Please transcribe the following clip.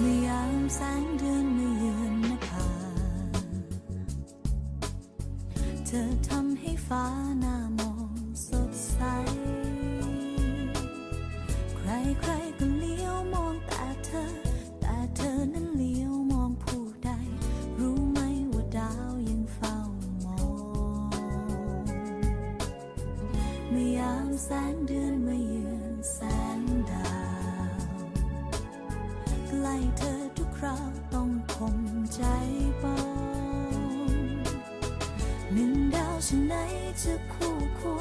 เมื่อยามแสงเดือนมาเยือนนภาเธอทำให้ฟ้าหน้ามองสดใส ใครใครก็เลี้ยวมองแต่เธอ แต่เธอนั้นเลี้ยวมองผู้ใด รู้ไหมว่าดาวยังเฝ้ามองเมื่อยามแสงเดือนมาเยือนแสง กล้เธอทุกคราวต้องคงใจปองหนึ่งดาวฉันไหนจะคู่กู